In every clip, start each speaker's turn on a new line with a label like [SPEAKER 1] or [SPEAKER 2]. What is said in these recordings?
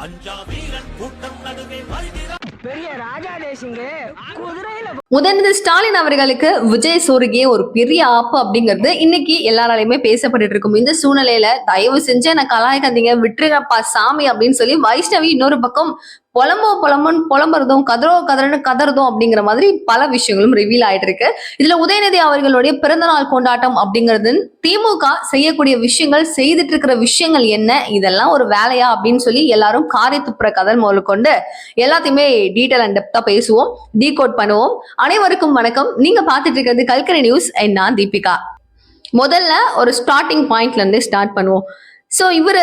[SPEAKER 1] அஞ்சா வீரன் கூட்டம் நடுவே வருகிறான்
[SPEAKER 2] பெரிய ராஜா தேசிங்க குதிரையில
[SPEAKER 3] உதயநிதி ஸ்டாலின் அவர்களுக்கு விஜய் சோருகே ஒரு பெரிய ஆப்பு அப்படிங்கிறது இன்னைக்கு எல்லாராலையுமே பேசப்பட்டு இருக்கும். இந்த சூழ்நிலையில தயவு செஞ்சு என்ன கலாய்க்காதீங்க விட்டுருங்கப்பா சாமி அப்படின்னு சொல்லி வைஷ்ணவி இன்னொரு பக்கம் புலம்போ புலம்புன்னு புலம்புறதும் கதறோ கதறன்னு கதறதும் அப்படிங்கிற மாதிரி பல விஷயங்களும் ரிவீல் ஆயிட்டு இருக்கு. இதுல உதயநிதி அவர்களுடைய பிறந்தநாள் கொண்டாட்டம் அப்படிங்கிறது திமுக செய்யக்கூடிய விஷயங்கள் செய்துட்டு இருக்கிற விஷயங்கள் என்ன இதெல்லாம் ஒரு வேலையா அப்படின்னு சொல்லி எல்லாரும் காரை துப்புற கதல் முதல் கொண்டு எல்லாத்தையுமே டீட்டெயில் அண்ட் டெப்தா பேசுவோம் டீகோட் பண்ணுவோம். அனைவருக்கும் வணக்கம். நீங்க பார்த்துட்டு இருக்கிறது கல்கரை நியூஸ். and நான் தீபிகா. முதல்ல ஒரு ஸ்டார்டிங் பாயிண்ட்ல இருந்து ஸ்டார்ட் பண்ணுவோம். ஸோ இவர்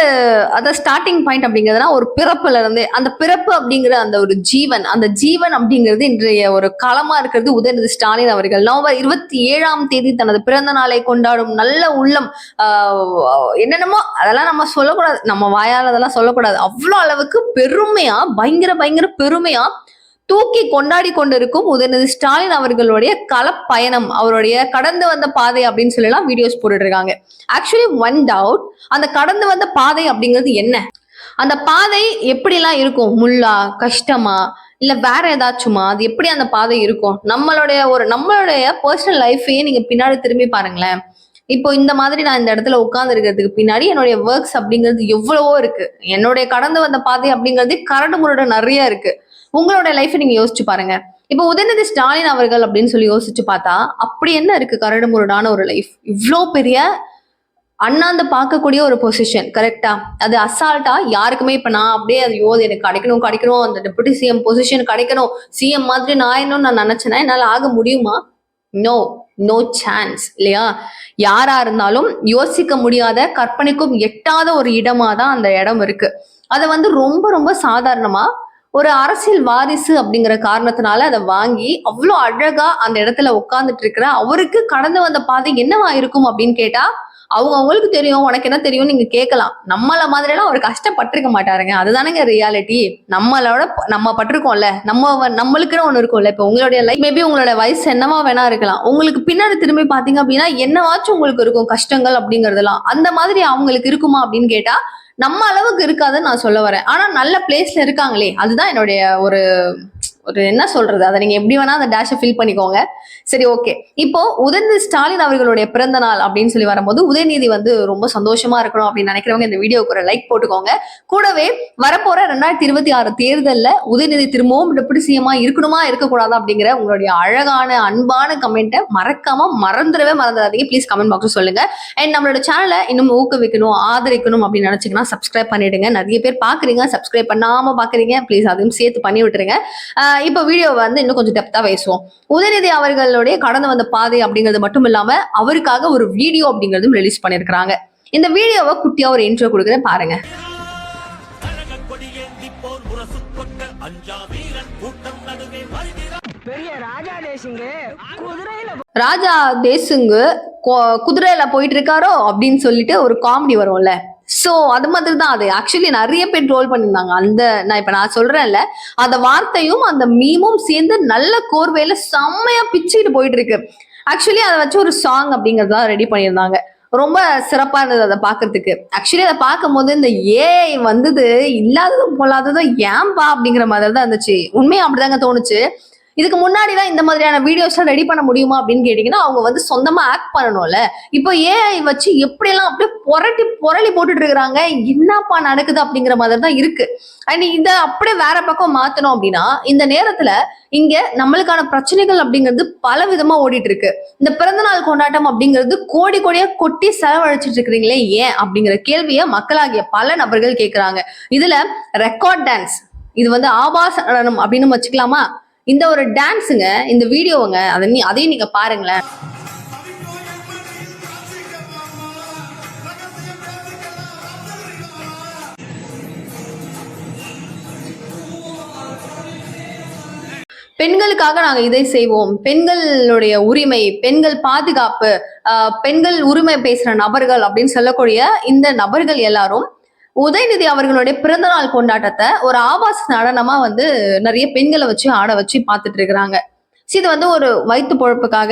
[SPEAKER 3] அத ஸ்டார்டிங் பாயிண்ட் அப்படிங்கிறதுனா ஒரு பிறப்புல இருந்து அந்த பிறப்பு அப்படிங்கிற அந்த ஒரு ஜீவன் அந்த ஜீவன் அப்படிங்கிறது இன்றைய ஒரு களமா இருக்கிறது உதயநிதி ஸ்டாலின் அவர்கள். நவம்பர் இருபத்தி ஏழாம் தேதி தனது பிறந்த நாளை கொண்டாடும் நல்ல உள்ளம் ஆஹ் என்னென்னமோ அதெல்லாம் நம்ம சொல்லக்கூடாது. நம்ம வாயால் அதெல்லாம் சொல்லக்கூடாது. அவ்வளோ அளவுக்கு பெருமையா பயங்கர பயங்கர பெருமையா தூக்கி கொண்டாடி கொண்டிருக்கும் உதயநிதி ஸ்டாலின் அவர்களுடைய களப்பயணம் அவருடைய கடந்து வந்த பாதை அப்படின்னு சொல்லலாம் வீடியோஸ் போட்டுட்டு இருக்காங்க ஆக்சுவலி ஒன் டவுட் அந்த கடந்து வந்த பாதை அப்படிங்கிறது என்ன? அந்த பாதை எப்படிலாம் இருக்கும்? முள்ளா கஷ்டமா? இல்ல வேற ஏதாச்சுமா? அது எப்படி அந்த பாதை இருக்கும்? நம்மளுடைய ஒரு நம்மளுடைய பர்சனல் லைஃபையே நீங்க பின்னாடி திரும்பி பாருங்களேன். இப்போ இந்த மாதிரி நான் இந்த இடத்துல உட்கார்ந்து இருக்கிறதுக்கு பின்னாடி என்னுடைய ஒர்க்ஸ் அப்படிங்கிறது எவ்வளவோ இருக்கு. என்னுடைய கடந்து வந்த பாதை அப்படிங்கிறது கரடு முரடு நிறைய இருக்கு. உங்களோட லைஃப்பை நீங்க யோசிச்சு பாருங்க. இப்போ உதயநிதி ஸ்டாலின் அவர்கள் அப்படின்னு சொல்லி யோசிச்சு பார்த்தா அப்படி என்ன இருக்கு கரடு முரடான ஒரு லைஃப் இவ்வளோ பெரிய அண்ணாந்து பார்க்கக்கூடிய ஒரு பொசிஷன் கரெக்டா அது அசால்ட்டா யாருக்குமே இப்ப நான் அப்படியே அது யோ எனக்கு கிடைக்கணும் கிடைக்கணும். அந்த டெபுட்டி சிஎம் பொசிஷன் கிடைக்கணும். சிஎம் மாதிரி நான் இன்னும் நான் நினைச்சேன்னா என்னால் ஆக முடியுமா? நோ நோ சான்ஸ் இல்லையா? யாரா இருந்தாலும் யோசிக்க முடியாத கற்பனைக்கும் எட்டாத ஒரு இடமா தான் அந்த இடம் இருக்கு. அதை வந்து ரொம்ப ரொம்ப சாதாரணமா ஒரு அரசியல் வாரிசு அப்படிங்கிற காரணத்தினால அதை வாங்கி அவ்வளோ அழகா அந்த இடத்துல உட்காந்துட்டு இருக்கிற அவருக்கு கடந்து வந்த பாதை என்னவா இருக்கும் அப்படின்னு கேட்டா அவங்க அவங்களுக்கு தெரியும் உனக்கு என்ன தெரியும் நீங்க கேட்கலாம். நம்மள மாதிரி எல்லாம் அவர் கஷ்டப்பட்டிருக்க மாட்டாருங்க. அதுதானுங்க ரியாலிட்டி நம்மளோட ப- நம்ம பட்டிருக்கோம்ல. நம்ம நம்மளுக்குன்னு ஒண்ணு இருக்கும்ல. இப்போ உங்களுடைய லைஃப் மேபி உங்களோட வயசு என்னவா வேணா இருக்கலாம். உங்களுக்கு பின்னாடி திரும்பி பாத்தீங்க அப்படின்னா என்னவாச்சும் உங்களுக்கு இருக்கும் கஷ்டங்கள் அப்படிங்கறதெல்லாம். அந்த மாதிரி அவங்களுக்கு இருக்குமா அப்படின்னு கேட்டா நம்ம அளவுக்கு இருக்காதுன்னு நான் சொல்ல வரேன். ஆனா நல்ல பிளேஸ்ல இருக்காங்களே. அதுதான் என்னுடைய ஒரு ஒரு என்ன சொல்றது? அதை நீங்க எப்படி வேணா அந்த டேஷை ஃபில் பண்ணிக்கோங்க. சரி ஓகே இப்போ உதயநிதி ஸ்டாலின் அவர்களுடைய பிறந்த நாள் அப்படின்னு சொல்லி வரும்போது உதயநிதி வந்து ரொம்ப சந்தோஷமா இருக்கணும் அப்படின்னு நினைக்கிறவங்க இந்த வீடியோக்கு ஒரு லைக் போட்டுக்கோங்க. கூடவே வரப்போற ரெண்டாயிரத்தி இருபத்தி ஆறு தேர்தலில் உதயநிதி திரும்பவும் டெபுட்டி சிஎம்மா இருக்கணுமா இருக்கக்கூடாதா அப்படிங்கிற உங்களுடைய அழகான அன்பான கமெண்ட்டை மறக்காம மறந்துடவே மறந்துடாதீங்க. ப்ளீஸ் கமெண்ட் பாக்ஸ் சொல்லுங்க. அண்ட் நம்மளோட சேனலை இன்னும் ஊக்குவிக்கணும் ஆதரிக்கணும் அப்படின்னு நினைச்சீங்கன்னா சப்ஸ்கிரைப் பண்ணிடுங்க. நிறைய பேர் பாக்குறீங்க சப்ஸ்கிரைப் பண்ணாம பாக்குறீங்க. ப்ளீஸ் அதையும் சேர்த்து பண்ணி விட்டுருங்க இப்போ வீடியோ வந்து இன்னும் கொஞ்சம் டெப்தா பேசுவோம். உதயநிதி அவர்களுடைய கடந்து வந்த பாதை அப்படிங்கிறது மட்டும் இல்லாம அவருக்காக ஒரு வீடியோ அப்படிங்கிறதும் ரிலீஸ் பண்ணிருக்காங்க இந்த வீடியோவை குட்டியா ஒரு இன்ட்ரோ கொடுக்குறேன் பாருங்க.
[SPEAKER 2] ராஜா தேசிங்க குதிரையில
[SPEAKER 3] ராஜா தேசுங்கு கொ- குதிரையில போயிட்டு இருக்காரோ அப்படின்னு சொல்லிட்டு ஒரு காமெடி வரும்ல. சோ அது மாதிரி தான் அது. ஆக்சுவலி நிறைய பேர் ட்ரோல் பண்ணியிருந்தாங்க அந்த நான் இப்ப நான் சொல்றேன்ல அந்த வார்த்தையும் அந்த மீமும் சேர்ந்து நல்ல கோர்வையில செம்மையா பிச்சுக்கிட்டு போயிட்டு இருக்கு ஆக்சுவலி அதை வச்சு ஒரு சாங் அப்படிங்கறதா ரெடி பண்ணியிருந்தாங்க. ரொம்ப சிறப்பா இருந்தது அதை பாக்குறதுக்கு ஆக்சுவலி அதை பார்க்கும்போது இந்த ஏஐ வந்தது இல்லாததும் பொல்லாததும் ஏன்பா அப்படிங்கிற மாதிரி தான் இருந்துச்சு. உண்மையா அப்படிதாங்க தோணுச்சு. இதுக்கு முன்னாடி தான் இந்த மாதிரியான வீடியோஸ்லாம் ரெடி பண்ண முடியுமா அப்படின்னு கேட்டிங்கன்னா அவங்க வந்து சொந்தமா ஆக்ட் பண்ணணும்ல. இப்போ ஏஐ வச்சு எப்படியெல்லாம் அப்படியே புரட்டி புரளி போட்டுட்டு இருக்கிறாங்க. என்னப்பா நடக்குது அப்படிங்கிற மாதிரி தான் இருக்கு. அண்ட் இதை அப்படியே வேற பக்கம் மாத்தணும் அப்படின்னா இந்த நேரத்துல இங்க நம்மளுக்கான பிரச்சனைகள் அப்படிங்கிறது பல விதமா ஓடிட்டு இருக்கு. இந்த பிறந்தநாள் கொண்டாட்டம் அப்படிங்கிறது கோடி கோடியா கொட்டி செலவழிச்சிட்டு இருக்கிறீங்களே ஏன் அப்படிங்கிற கேள்வியை மக்களாகிய பல நபர்கள் கேட்கிறாங்க இதுல ரெக்கார்ட் டான்ஸ் இது வந்து ஆபாச நடனம் அப்படின்னு வச்சுக்கலாமா? இந்த ஒரு டான்ஸுங்க இந்த வீடியோங்க அதை நீ அதையும் நீங்க பாருங்களேன். பெண்களுக்காக நாங்க இதை செய்வோம். பெண்களுடைய உரிமை பெண்கள் பாதுகாப்பு ஆஹ் பெண்கள் உரிமை பேசுற நபர்கள் அப்படின்னு சொல்லக்கூடிய இந்த நபர்கள் எல்லாரும் உதயநிதி அவர்களுடைய பிறந்தநாள் கொண்டாட்டத்தை ஒரு ஆபாச நடனமா வந்து நிறைய பெண்களை வச்சு ஆட வச்சு பார்த்துட்டு இருக்கிறாங்க. இது வந்து ஒரு வயிற்று பொழப்புக்காக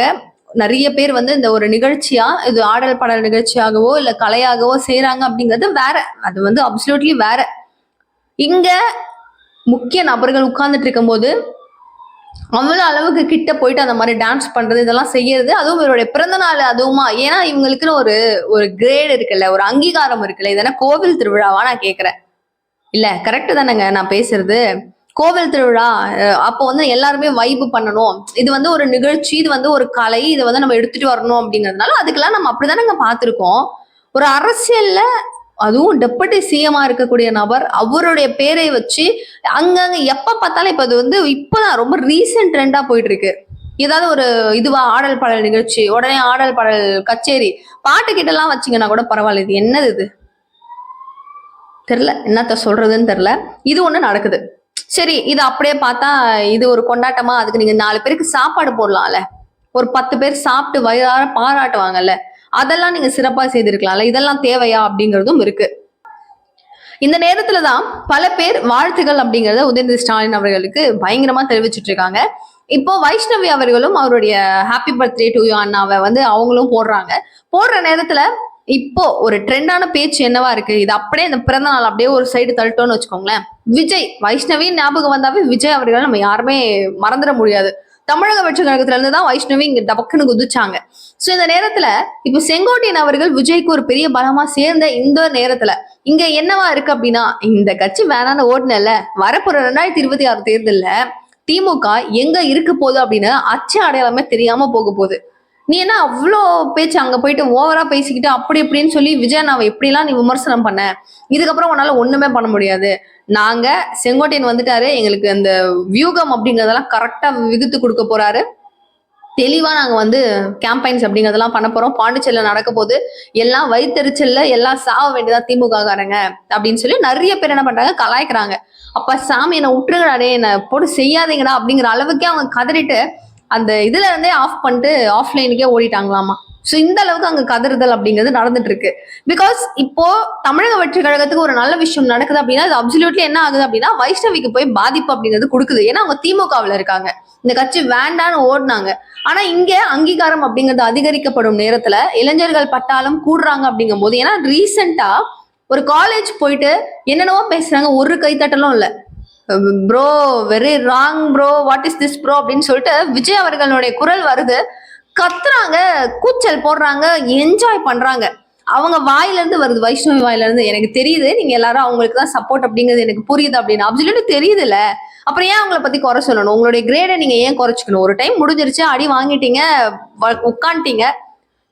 [SPEAKER 3] நிறைய பேர் வந்து இந்த ஒரு நிகழ்ச்சியா இது ஆடல் பாடல் நிகழ்ச்சியாகவோ இல்ல கலையாகவோ செய்யறாங்க அப்படிங்கிறது வேற. அது வந்து அப்சல்யூட்லி வேற. இங்க முக்கிய நபர்கள் உட்கார்ந்துட்டு இருக்கும்போது அவ்வளோ அளவுக்கு கிட்ட போயிட்டு அந்த மாதிரி டான்ஸ் பண்றது இதெல்லாம் செய்யறது அதுவும் இவருடைய பிறந்த நாள் அதுவுமா. ஏன்னா இவங்களுக்குன்னு ஒரு ஒரு கிரேட் இருக்குல்ல ஒரு அங்கீகாரம் இருக்குல்ல இதெல்லாம் கோவில் திருவிழாவா நான் கேட்கறேன் இல்ல கரெக்ட் தானேங்க நான் பேசுறது. கோவில் திருவிழா அப்போ வந்து எல்லாருமே வைப்பு பண்ணணும். இது வந்து ஒரு நிகழ்ச்சி இது வந்து ஒரு கலை இதை வந்து நம்ம எடுத்துட்டு வரணும் அப்படிங்கிறதுனால அதுக்கெல்லாம் நம்ம அப்படிதானங்க பார்த்துருக்கோம். ஒரு அரசியல்ல அதுவும் டெப்புட்டி சிஎம்மா இருக்கக்கூடிய நபர் அவருடைய பேரை வச்சு அங்கங்க எப்ப பார்த்தாலும் இப்ப அது வந்து இப்பதான் ரொம்ப ரீசெண்ட் ட்ரெண்டா போயிட்டு இருக்கு ஏதாவது ஒரு இதுவா ஆடல் பாடல் நிகழ்ச்சி உடனே ஆடல் பாடல் கச்சேரி பாட்டு கிட்டலாம் வச்சீங்கன்னா கூட பரவாயில்ல. இது என்னது இது? தெரில என்னத்த சொல்றதுன்னு தெரில இது ஒண்ணு நடக்குது. சரி இது அப்படியே பார்த்தா இது ஒரு கொண்டாட்டமா அதுக்கு நீங்க நாலு பேருக்கு சாப்பாடு போடலாம்ல. ஒரு பத்து பேர் சாப்பிட்டு வயிறார பாராட்டுவாங்கல்ல. அதெல்லாம் நீங்க சிறப்பா செய்திருக்கலாம்ல. இதெல்லாம் தேவையா அப்படிங்கிறதும் இருக்கு. இந்த நேரத்துல தான் பல பேர் வாழ்த்துகள் அப்படிங்கறத உதயநிதி ஸ்டாலின் அவர்களுக்கு பயங்கரமா தெரிவிச்சிட்டு இருக்காங்க. இப்போ வைஷ்ணவி அவர்களும் அவருடைய ஹாப்பி பர்த்டே டு யூ அண்ணாவை வந்து அவங்களும் போடுறாங்க. போடுற நேரத்துல இப்போ ஒரு ட்ரெண்டான பேச்சு என்னவா இருக்கு? இது அப்படியே இந்த பிறந்த நாள் அப்படியே ஒரு சைடு தள்ளிட்டோம்னு வச்சுக்கோங்களேன். விஜய் வைஷ்ணவி ஞாபகம் வந்தாவே விஜய் அவர்கள் நம்ம யாருமே மறந்துட முடியாது. தமிழக வெற்றி கழகத்துல இருந்து தான் வைஷ்ணவி இங்க டபக்குன்னு குதிச்சாங்க. சோ இந்த நேரத்துல இப்ப செங்கோட்டையன் அவர்கள் விஜய்க்கு ஒரு பெரிய பலமா சேர்ந்த இந்த நேரத்துல இங்க என்னவா இருக்கு அப்படின்னா இந்த கட்சி வேணான்னு ஓடுனல வரப்போற ரெண்டாயிரத்தி இருபத்தி ஆறு தேர்தல்ல திமுக எங்க இருக்கு போகுது அப்படின்னு அச்ச அடையாளமே தெரியாம போக போகுது. நீ என்ன அவ்வளோ பேச்சு அங்கே போயிட்டு ஓவரா பேசிக்கிட்டு அப்படி இப்படின்னு சொல்லி விஜய் அண்ணாவை எப்படிலாம் நீ விமர்சனம் பண்ண? இதுக்கப்புறம் உன்னால ஒண்ணுமே பண்ண முடியாது. நாங்க செங்கோட்டையன் வந்துட்டாரு எங்களுக்கு அந்த வியூகம் அப்படிங்கறதெல்லாம் கரெக்டா விகுத்து கொடுக்க போறாரு. தெளிவா நாங்க வந்து கேம்பைன்ஸ் அப்படிங்கறதெல்லாம் பண்ண போறோம். பாண்டிச்சேரியில நடக்க போகுது. எல்லாம் வயிற்றுச்சல்ல எல்லாம் சாவ வேண்டியதா திமுக காரங்க அப்படின்னு சொல்லி நிறைய பேர் என்ன பண்றாங்க? கலாய்க்கிறாங்க. அப்ப சாமி என்ன விட்டுருங்கடா என்ன போட்டு செய்யாதீங்கடா அப்படிங்கிற அளவுக்கே அவங்க கதறிட்டு அந்த இதுல இருந்தே ஆஃப் பண்ணிட்டு ஆஃப்லைனுக்கே ஓடிட்டாங்களாமா. ஸோ இந்த அளவுக்கு அங்க கதறுதல் அப்படிங்கிறது நடந்துட்டு இருக்கு பிகாஸ் இப்போ தமிழக வெற்றி கழகத்துக்கு ஒரு நல்ல விஷயம் நடக்குது அப்படின்னா அது அப்சல்யூட்லி என்ன ஆகுது அப்படின்னா வைஷ்ணவிக்கு போய் பாதிப்பு அப்படிங்கிறது கொடுக்குது. ஏன்னா அவங்க திமுகவில் இருக்காங்க. இந்த கட்சி வேண்டான்னு ஓடினாங்க. ஆனா இங்க அங்கீகாரம் அப்படிங்கிறது அதிகரிக்கப்படும் நேரத்துல இளைஞர்கள் பட்டாளம் கூடுறாங்க அப்படிங்கும் போது ஏன்னா ரீசெண்டா ஒரு காலேஜ் போயிட்டு என்னென்னவோ பேசுறாங்க. ஒரு கைத்தட்டலும் இல்லை. Bro very wrong bro what is this bro அப்படின்னு சொல்லிட்டு விஜய் அவர்களுடைய குரல் வருது. கத்துறாங்க கூச்சல் போடுறாங்க என்ஜாய் பண்றாங்க. அவங்க வாயிலிருந்து வருது வைஷ்ணவி வாயிலிருந்து. எனக்கு தெரியுது நீங்க எல்லாரும் அவங்களுக்கு தான் சப்போர்ட் அப்படிங்கிறது எனக்கு புரியுது அப்படின்னு. அப்சல்யூட்லி தெரியுதுல்ல. அப்புறம் ஏன் அவங்கள பத்தி குறை சொல்லணும்? உங்களுடைய கிரேடை நீங்க ஏன் குறைச்சிக்கணும்? ஒரு டைம் முடிஞ்சிருச்சு அடி வாங்கிட்டீங்க வ- உட்காந்துட்டீங்க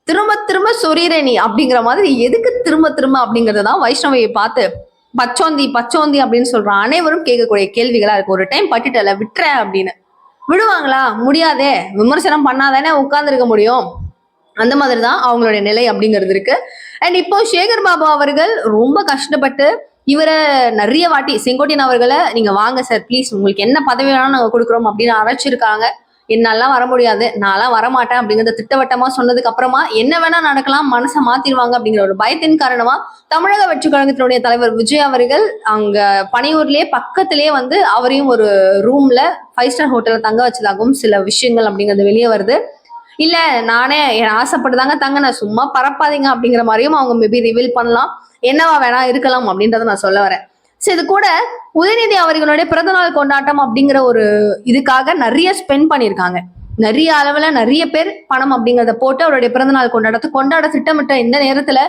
[SPEAKER 3] திரும்ப திரும்ப சொரீரே நீ அப்படிங்கிற மாதிரி எதுக்கு திரும்ப திரும்ப அப்படிங்கறது தான் வைஷ்ணவியை பார்த்து பச்சோந்தி பச்சோந்தி அப்படின்னு சொல்றான். அனைவரும் கேட்கக்கூடிய கேள்விகளா இருக்கு. ஒரு டைம் பட்டுட்டல விட்டுறேன் அப்படின்னு. விடுவாங்களா? முடியாதே. விமர்சனம் பண்ணாதானே உட்கார்ந்துருக்க முடியும். அந்த மாதிரி தான் அவங்களுடைய நிலை அப்படிங்கிறது இருக்கு. அண்ட் இப்போ சேகர் பாபு அவர்கள் ரொம்ப கஷ்டப்பட்டு இவரை நிறைய வாட்டி செங்கோட்டையன் அவர்களை நீங்க வாங்க சார் ப்ளீஸ் உங்களுக்கு என்ன பதவி வேணாலும் நாங்க கொடுக்குறோம் அப்படின்னு அழைச்சிருக்காங்க. என்னெல்லாம் வர முடியாது. நான்லாம் வரமாட்டேன் அப்படிங்கறத திட்டவட்டமா சொன்னதுக்கு அப்புறமா என்ன வேணா நடக்கலாம் மனசை மாத்திருவாங்க அப்படிங்கிற ஒரு பயத்தின் காரணமா தமிழக வெற்றி கழகத்தினுடைய தலைவர் விஜய் அவர்கள் அங்க பனையூர்லயே பக்கத்திலேயே வந்து அவரையும் ஒரு ரூம்ல ஃபைவ் ஸ்டார் ஹோட்டல்ல தங்க வச்சதாகவும் சில விஷயங்கள் அப்படிங்கிறது வெளியே வருது. இல்ல நானே என் ஆசைப்பட்டுதாங்க தங்க நான் சும்மா பரப்பாதீங்க அப்படிங்கிற மாதிரியும் அவங்க மேபி ரிவீல் பண்ணலாம். என்னவா வேணா இருக்கலாம் அப்படின்றத நான் சொல்ல வரேன். ஸோ இது கூட உதயநிதி அவர்களுடைய பிறந்தநாள் கொண்டாட்டம் அப்படிங்கிற ஒரு இதுக்காக நிறைய ஸ்பெண்ட் பண்ணியிருக்காங்க. நிறைய அளவுல நிறைய பேர் பணம் அப்படிங்கறத போட்டு அவருடைய பிறந்தநாள் கொண்டாடத்தை கொண்டாட திட்டமிட்ட இந்த நேரத்துல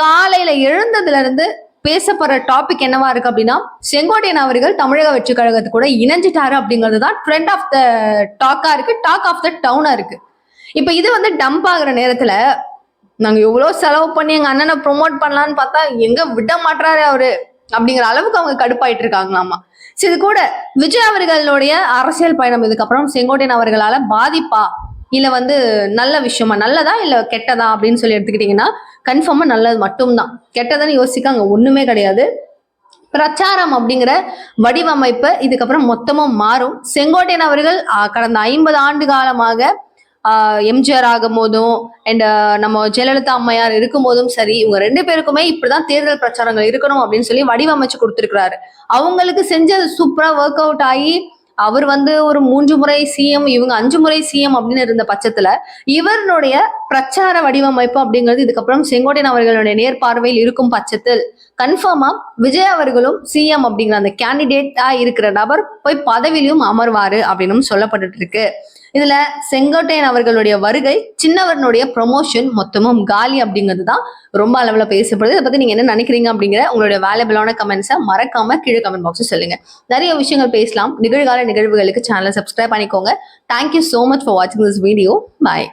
[SPEAKER 3] காலையில எழுந்ததுல இருந்து பேசப்படுற டாபிக் என்னவா இருக்கு அப்படின்னா செங்கோட்டையன் அவர்கள் தமிழக வெற்றி கழகத்து கூட இணைஞ்சிட்டாரு அப்படிங்கிறது தான் ட்ரெண்ட் ஆஃப் த டாக்கா இருக்கு டாக் ஆஃப் த டவுனா இருக்கு. இப்ப இது வந்து டம்ப் ஆகுற நேரத்துல நாங்க எவ்வளவு செலவு பண்ணி எங்க அண்ணனை ப்ரொமோட் பண்ணலாம்னு பார்த்தா எங்க விட மாட்டாரு அவரு. அப்படிங்கிற அளவுக்கு அவங்க கடுப்பாயிட்டு இருக்காங்களாமா. சரி இது கூட விஜய் அவர்களுடைய அரசியல் பயணம் இதுக்கப்புறம் செங்கோட்டையன் அவர்களால பாதிப்பா? இல்ல வந்து நல்ல விஷயமா? நல்லதா இல்ல கெட்டதா அப்படின்னு சொல்லி எடுத்துக்கிட்டீங்கன்னா கன்ஃபார்மா நல்லது மட்டும்தான். கெட்டதுன்னு யோசிக்க அங்க ஒண்ணுமே கிடையாது. பிரச்சாரம் அப்படிங்கிற வடிவமைப்பு இதுக்கப்புறம் மொத்தமா மாறும். செங்கோட்டையன் அவர்கள் கடந்த ஐம்பது ஆண்டு காலமாக எம்ஜிஆர் ஆகும் போதும் அண்ட் நம்ம ஜெயலலிதா அம்மையார் இருக்கும் போதும் சரி இவங்க ரெண்டு பேருக்குமே இப்படிதான் தேர்தல் பிரச்சாரங்கள் இருக்கணும் அப்படின்னு சொல்லி வடிவமைச்சு கொடுத்துருக்கிறாரு. அவங்களுக்கு செஞ்சது சூப்பரா ஒர்க் அவுட் ஆகி அவர் வந்து ஒரு மூன்று முறை சிஎம் இவங்க அஞ்சு முறை சிஎம் அப்படின்னு இருந்த பட்சத்துல இவருடைய பிரச்சார வடிவமைப்பு அப்படிங்கிறது இதுக்கப்புறம் செங்கோட்டையன் அவர்களுடைய நேர்பார்வையில் இருக்கும் பட்சத்தில் கன்ஃபார்மா விஜய் அவர்களும் சிஎம் அப்படிங்கிற அந்த கேண்டிடேட்டா இருக்கிற நபர் போய் பதவியிலும் அமர்வாரு அப்படின்னு சொல்லப்பட்டுட்டு இருக்கு. இதுல செங்கோட்டையன் அவர்களுடைய வருகை சின்னவரனுடைய ப்ரொமோஷன் மொத்தமும் காலி அப்படிங்கிறது தான் ரொம்ப அளவுல பேசப்படுது. இதை பத்தி நீங்க என்ன நினைக்கிறீங்க அப்படிங்கிற உங்களுடைய வேலபிளான கமெண்ட்ஸை மறக்காம கீழே கமெண்ட் பாக்ஸ் சொல்லுங்க. நிறைய விஷயங்கள் பேசலாம். நிகழ்கால நிகழ்வுகளுக்கு சேனலை சப்ஸ்கிரைப் பண்ணிக்கோங்க. Thank you so much for வாட்சிங் திஸ் வீடியோ பாய்